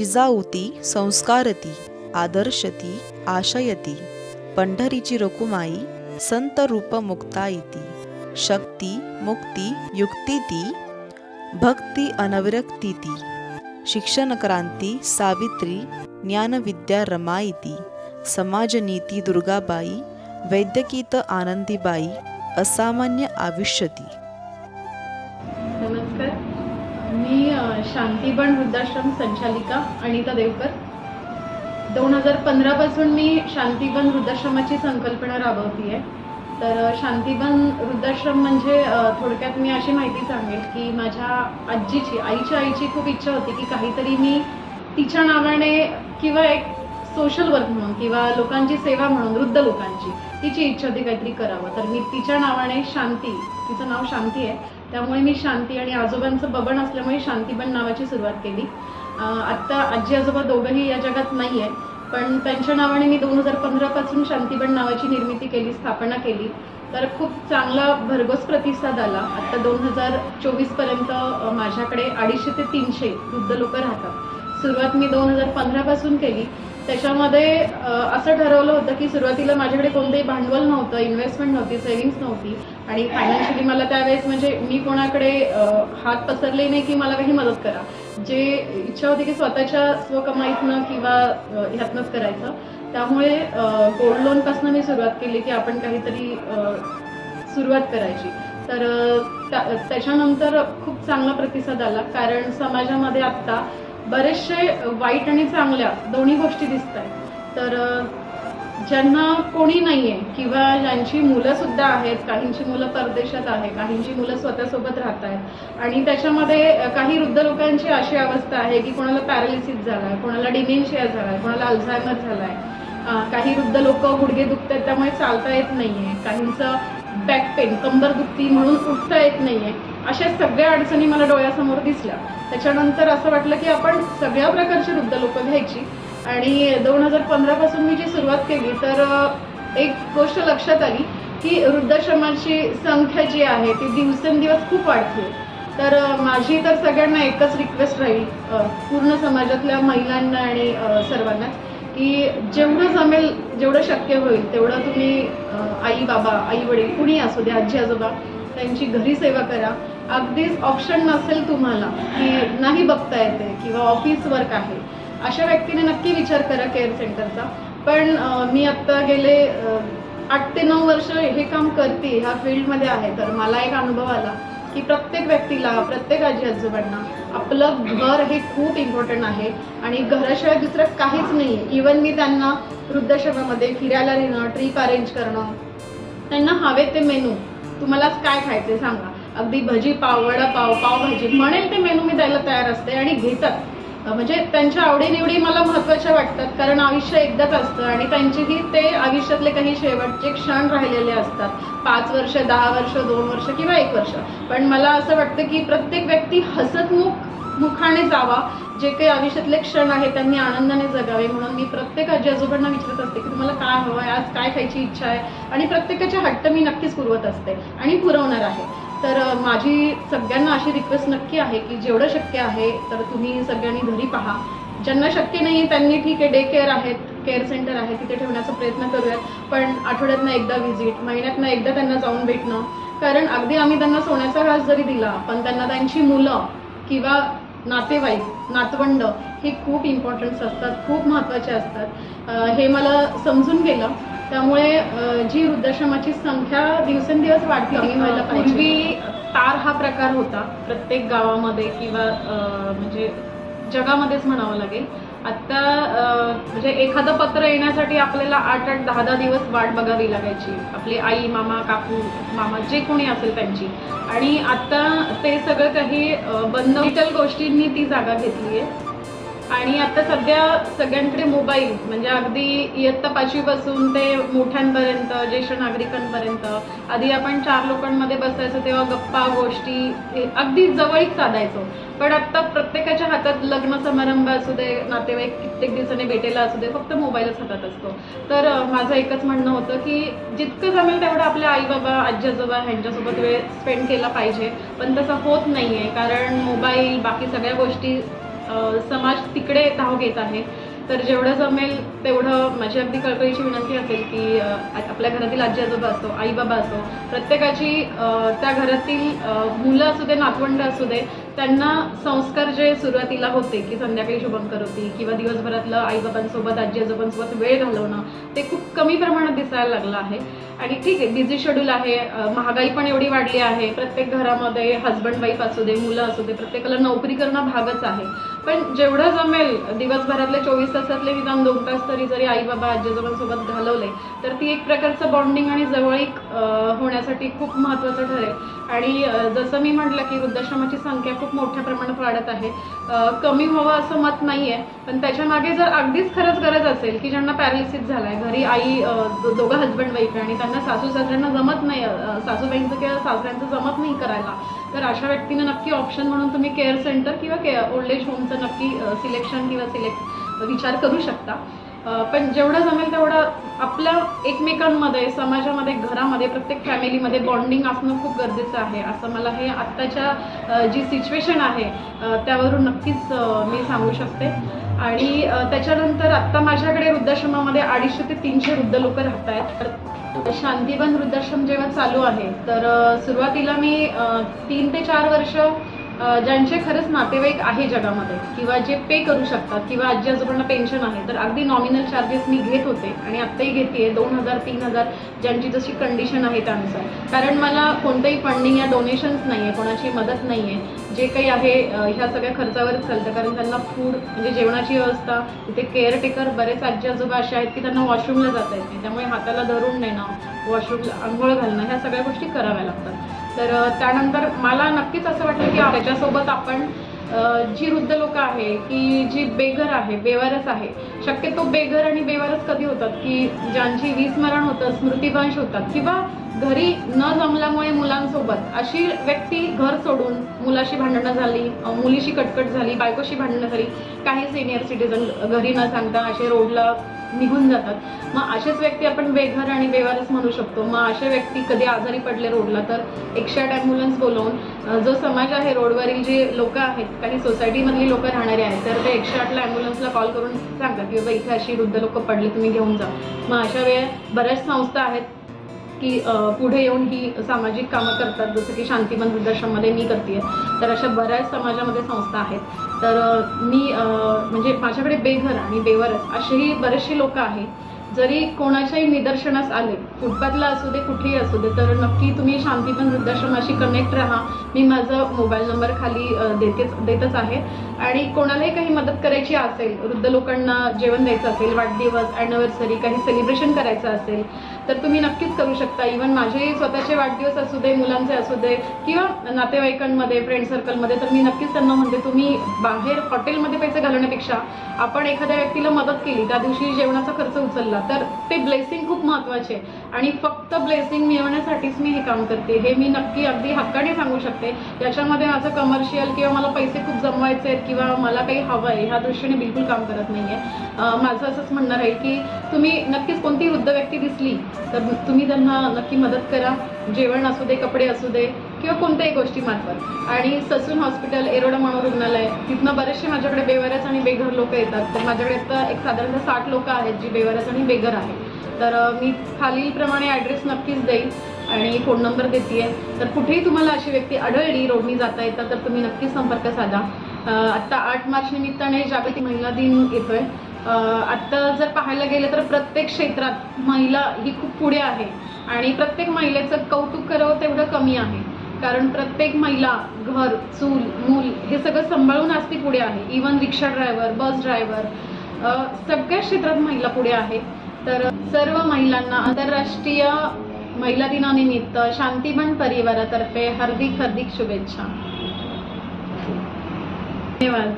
जिजाऊती संस्कारती आदर्शती आशयती पंढरीची रकुमाई संत रूप मुक्तायती शक्ती मुक्ती युक्ती ती भक्ती अनविरक्ती ती शिक्षण क्रांती सावित्री ज्ञानविद्या रमायती समाजनीती दुर्गाबाई वैद्यकीत आनंदीबाई असामान्य आयुष्यती. शांतीबन वृद्धाश्रम संचालिका अनिता देवकर. दोन हजार पंधरापासून मी शांतीबन वृद्धाश्रमाची संकल्पना राबवती आहे तर शांतीबन वृद्धाश्रम म्हणजे थोडक्यात मी अशी माहिती सांगेल की माझ्या आजीची आईच्या आईची खूप इच्छा होती की काहीतरी मी तिच्या नावाने किंवा एक सोशल वर्क म्हणून किंवा लोकांची सेवा म्हणून वृद्ध लोकांची तिची इच्छा होती काहीतरी करावं. तर मी तिच्या नावाने शांती तिचं नाव शांती आहे त्यामुळे मी शांती आणि आजोबांचं बबन असल्यामुळे शांतीबन नावाची सुरुवात केली. आत्ता आजी आजोबा दोघंही या जगात नाही आहे पण त्यांच्या नावाने मी दोन हजार पंधरापासून शांतीबन नावाची निर्मिती केली स्थापना केली. तर खूप चांगला भरघोस प्रतिसाद आला. आत्ता दोन हजार चोवीसपर्यंत माझ्याकडे अडीचशे ते तीनशे वृद्ध लोक राहतात. सुरुवात मी दोन हजार पंधरापासून केली. त्याच्यामध्ये असं ठरवलं होतं की सुरुवातीला माझ्याकडे कोणतंही भांडवल नव्हतं इन्व्हेस्टमेंट नव्हती सेव्हिंग्स नव्हती. आणि फायनान्शियली मला त्यावेळेस म्हणजे मी कोणाकडे हात पसरले नाही की मला काही मदत करा. जे इच्छा होती की स्वतःच्या स्वकमाईतनं किंवा ह्यातनंच करायचं. त्यामुळे गोल्ड लोनपासून मी सुरुवात केली की आपण काहीतरी सुरुवात करायची. तर त्याच्यानंतर खूप चांगला प्रतिसाद आला. कारण समाजामध्ये आत्ता बरेचसे वाईट आणि चांगल्या दोन्ही गोष्टी दिसत आहेत तर ज्यांना कोणी नाहीये किंवा ज्यांची मुलं सुद्धा आहेत काहींची मुलं परदेशात आहे काहींची मुलं स्वतःसोबत राहत आहेत आणि त्याच्यामध्ये काही वृद्ध लोकांची अशी अवस्था आहे की कोणाला पॅरालिसिस झालाय कोणाला डिमेन्शिया झालाय कोणाला अल्झायमर झालाय. आहे काही वृद्ध लोक गुडघे दुखत आहेत त्यामुळे चालता येत नाहीये. काहींचं बॅक पेन कंबर दुखती म्हणून उठता येत नाहीये. अशा सगळ्या अडचणी मला डोळ्यासमोर दिसल्या. त्याच्यानंतर असं वाटलं की आपण सगळ्या प्रकारची वृद्ध लोक घ्यायची. आणि दोन हजार पंधरापासून मी जी सुरुवात केली तर एक गोष्ट लक्षात आली की वृद्धाश्रमाची संख्या जी आहे ती दिवसेंदिवस खूप वाढते. तर माझी तर सगळ्यांना एकच रिक्वेस्ट राहील पूर्ण समाजातल्या महिलांना आणि सर्वांनाच की जेवढं जमेल जेवढं शक्य होईल तेवढं तुम्ही आई बाबा आई वडील कुणी असू दे आजी आजोबा त्यांची घरी सेवा करा. अगदीच ऑप्शन नसेल तुम्हाला की नाही बघता येते किंवा ऑफिस वर्क आहे अशा व्यक्तीने नक्की विचार करा केअर सेंटरचा पण मी आत्ता गेले आठ ते नऊ वर्ष हे काम करते ह्या फील्डमध्ये आहे. तर मला एक अनुभव आला की प्रत्येक व्यक्तीला प्रत्येक आजी आजोबांना आपलं घर हे खूप इम्पॉर्टंट आहे आणि घराशिवाय दुसरं काहीच नाही आहे इवन मी त्यांना वृद्धाश्रमामध्ये फिरायला नेणं ट्रीप अरेंज करणं त्यांना हवे ते मेनू तुम्हाला काय खायचे सांगा. अगदी भजी पाव वडापाव पावभाजी म्हणेल ते मेनू मी द्यायला तयार असते आणि घेतात. म्हणजे त्यांच्या आवडीनिवडी मला महत्त्वाच्या वाटतात कारण आयुष्य एकदाच असतं आणि त्यांचेही ते आयुष्यातले काही शेवटचे क्षण राहिलेले असतात. पाच वर्ष दहा वर्ष दोन वर्ष किंवा एक वर्ष. पण मला असं वाटतं की प्रत्येक व्यक्ती हसतमुख मुखाने जावा. जे काही आयुष्यातले क्षण आहे त्यांनी आनंदाने जगावे. म्हणून मी प्रत्येक आजी आजोबांना विचारत असते की तुम्हाला काय हवं आहे? आज काय खायची इच्छा आहे? आणि प्रत्येकाचे हट्ट मी नक्कीच पुरवत असते आणि पुरवणार आहे. तर माझी सगळ्यांना अशी रिक्वेस्ट नक्की आहे की जेवढं शक्य आहे तर तुम्ही सगळ्यांनी घरी पहा. ज्यांना शक्य नाही त्यांनी ठीक आहे डे केअर आहेत केअर सेंटर आहे तिथे ठेवण्याचा प्रयत्न करूयात. पण आठवड्यातनं एकदा व्हिजिट महिन्यातनं एकदा त्यांना जाऊन भेटणं. कारण अगदी आम्ही त्यांना सोन्याचा घास जरी दिला पण त्यांना त्यांची मुलं किंवा नातेवाईक नातवंड हे खूप इम्पॉर्टन्स असतात खूप महत्त्वाचे असतात. हे मला समजून गेलं. त्यामुळे जी वृद्धाश्रमाची संख्या दिवसेंदिवस वाढती. पूर्वी तार हा प्रकार होता प्रत्येक गावामध्ये किंवा म्हणजे जगामध्येच म्हणावं लागेल. आत्ता म्हणजे एखादं पत्र येण्यासाठी आपल्याला आठ आठ दहा दहा दिवस वाट बघावी लागायची. आपली आई मामा काकू मामा जे कोणी असेल त्यांची. आणि आता ते सगळं काही बंद गोष्टींनी ती जागा घेतली आहे. आणि आता सध्या सगळ्यांकडे मोबाईल म्हणजे अगदी इयत्ता पाचवीपासून ते मोठ्यांपर्यंत ज्येष्ठ नागरिकांपर्यंत. आधी आपण चार लोकांमध्ये बसायचो तेव्हा गप्पा गोष्टी अगदी जवळीक साधायचो. पण आता प्रत्येकाच्या हातात लग्न समारंभ असू दे नातेवाईक कित्येक दिवसांनी भेटेला असू दे फक्त मोबाईलच हातात असतो. तर माझं एकच म्हणणं होतं की जितकं जमेल तेवढं आपल्या आई बाबा आजी आजोबा ह्यांच्यासोबत वेळ स्पेंड केला पाहिजे. पण तसं होत नाही आहे कारण मोबाईल बाकी सगळ्या गोष्टी समाज तिकडे धाव घेत आहे. तर जेवढं जमेल तेवढं माझी अगदी कळकळीची विनंती असेल की आपल्या घरातील आजी आजोबा असो आई बाबा असो प्रत्येकाची त्या घरातील मुलं असू दे नातवंड असू दे त्यांना संस्कार जे सुरुवातीला होते की संध्याकाळी शुभंकर होती किंवा दिवसभरातलं आईबाबांसोबत आजी आजोबांसोबत वेळ घालवणं ते खूप कमी प्रमाणात दिसायला लागलं आहे. आणि ठीक आहे बिझी शेड्यूल आहे महागाई पण एवढी वाढली आहे. प्रत्येक घरामध्ये हजबंड वाईफ असू दे मुलं असू दे प्रत्येकाला नोकरी करणं भागच आहे. पण जेवढं जमेल दिवसभरातले चोवीस तासातले निदान दोन तास तरी जरी आई बाबा आजी आजोबांसोबत घालवले तर ती एक प्रकारचं बॉन्डिंग आणि जवळीक होण्यासाठी खूप महत्त्वाचं ठरेल. आणि जसं मी म्हटलं की वृद्धाश्रमाची संख्या खूप मोठ्या प्रमाणात वाढत आहे. कमी व्हावं असं मत नाही आहे पण त्याच्यामागे जर अगदीच खरंच गरज असेल की ज्यांना पॅरालिसिस झालाय घरी आई दोघं हजबंड वाईफ आणि त्यांना सासू सासऱ्यांना जमत नाही सासूबाईंचं किंवा सासऱ्यांचं जमत नाही करायला तर अशा व्यक्तींना नक्की ऑप्शन म्हणून तुम्ही केअर सेंटर किंवा के ओल्ड एज होमचं नक्की सिलेक्शन किंवा सिलेक्ट विचार करू शकता. पण जेवढं जमेल तेवढं आपल्या एकमेकांमध्ये समाजामध्ये घरामध्ये प्रत्येक फॅमिलीमध्ये बॉन्डिंग असणं खूप गरजेचं आहे. असं मला हे आत्ताच्या जी सिच्युएशन आहे त्यावरून नक्कीच मी सांगू शकते. आणि त्याच्यानंतर आत्ता माझ्याकडे वृद्धाश्रमामध्ये अडीचशे ते तीनशे वृद्ध लोक राहत आहेत तर शांतीवन वृद्धाश्रम जेव्हा चालू आहे तर सुरुवातीला मी तीन ते चार वर्ष ज्यांचे खरंच नातेवाईक आहे जगामध्ये किंवा जे पे करू शकतात किंवा आजी आजोबांना पेन्शन आहे तर अगदी नॉमिनल चार्जेस मी घेत होते आणि आत्ताही घेते दोन हजार तीन हजार ज्यांची जशी कंडिशन आहे त्यानुसार. कारण मला कोणतंही फंडिंग या डोनेशन्स नाही आहे कोणाची मदत नाही आहे जे काही आहे ह्या सगळ्या खर्चावरच चालतं कारण त्यांना फूड म्हणजे जेवणाची व्यवस्था तिथे केअरटेकर बरेच आजी आजोबा असे आहेत की त्यांना वॉशरूमला जाता येत नाही. त्यामुळे हाताला धरून नेणं वॉशरूमला आंघोळ घालणं ह्या सगळ्या गोष्टी कराव्या लागतात. तर त्यानंतर मला नक्कीच असं वाटलं की त्याच्यासोबत आपण जी वृद्ध लोक आहे की जी बेघर आहे बेवारस आहे शक्यतो बेघर आणि बेवारस कधी होतात? की ज्यांची विस्मरण होतं स्मृतिभ्रंश होतात किंवा घरी न जमल्यामुळे मुलांसोबत अशी व्यक्ती घर सोडून मुलाशी भांडणं झाली मुलीशी कटकट झाली बायकोशी भांडणं झाली काही सिनियर सिटीजन घरी न सांगता असे रोडला निघून जातात. मग असेच व्यक्ती आपण बेघर आणि बेवारच म्हणू शकतो. मग असे व्यक्ती कधी आजारी पडले रोडला तर एकशे आठ ॲम्ब्युलन्स बोलवून जो समाज आहे रोडवरील जे लोक आहेत काही सोसायटीमधली लोक राहणारे आहेत तर ते एकशे आठला ॲम्ब्युलन्सला कॉल करून सांगतात की बाबा इथे अशी वृद्ध लोक पडले तुम्ही घेऊन जा. मग अशा वेळे बऱ्याच संस्था आहेत की पुढे येऊन ही सामाजिक कामं करतात. जसं की शांतीवन वृद्धाश्रममध्ये मी करते तर अशा बऱ्याच समाजामध्ये संस्था आहेत. तर मी म्हणजे माझ्याकडे बेघर आणि बेवरस असेही बरेचसे लोक आहेत. जरी कोणाच्याही निदर्शनास आले फुटपाथला असू दे कुठेही असू दे तर नक्की तुम्ही शांतीवन वृद्धाश्रमाशी कनेक्ट राहा. मी माझा मोबाईल नंबर खाली देतेच देतच आहे. आणि कोणालाही काही मदत करायची असेल वृद्ध लोकांना जेवण द्यायचं असेल वाढदिवस ॲनिव्हर्सरी काही सेलिब्रेशन करायचं असेल तर तुम्ही नक्कीच करू शकता. इवन माझे स्वतःचे वाढदिवस असू दे मुलांचे असू दे किंवा नातेवाईकांमध्ये फ्रेंड सर्कलमध्ये तर मी नक्कीच त्यांना म्हणते तुम्ही बाहेर हॉटेलमध्ये पैसे घालवण्यापेक्षा आपण एखाद्या व्यक्तीला मदत केली त्या दिवशी जेवणाचा खर्च उचलला तर ते ब्लेसिंग खूप महत्त्वाचे आहे. आणि फक्त ब्लेसिंग मिळवण्यासाठीच मी हे काम करते. हे मी नक्की अगदी हक्काने सांगू शकते. याच्यामध्ये माझं कमर्शियल किंवा मला पैसे खूप जमवायचे आहेत किंवा मला काही हवं आहे ह्या दृष्टीने बिलकुल काम करत नाही आहे माझं असंच म्हणणं आहे की तुम्ही नक्कीच कोणती वृद्ध व्यक्ती दिसली तर तुम्ही त्यांना नक्की मदत करा. जेवण असू दे कपडे असू दे किंवा कोणत्याही गोष्टीमार्फत. आणि ससून हॉस्पिटल एरोडा मनोरुग्णालय तिथनं बरेचसे माझ्याकडे बेवारस आणि बेघर लोक येतात. तर माझ्याकडे आता एक साधारणतः साठ लोक आहेत जी बेवारस आणि बेघर आहेत. तर मी खालीलप्रमाणे ॲड्रेस नक्कीच देईन आणि फोन नंबर देते तर कुठेही तुम्हाला अशी व्यक्ती आढळली रोडनी जाता येतात तर तुम्ही नक्कीच संपर्क साधा. आत्ता आठ मार्च निमित्ताने जागतिक महिला दिन येतो आहे आत्ता जर पाहायला गेलं तर प्रत्येक क्षेत्रात महिला ही खूप पुढे आहे. आणि प्रत्येक महिलेचं कौतुक करावं तेवढं कमी आहे. कारण प्रत्येक महिला घर चूल मूल हे सगळं सांभाळून आज ती पुढे आहे. Even rickshaw driver bus driver सगळ्या क्षेत्रात महिला पुढे आहे तर सर्व महिलांना आंतरराष्ट्रीय महिला दिनानिमित्त शांतीबन परिवारातर्फे हार्दिक हार्दिक शुभेच्छा. धन्यवाद.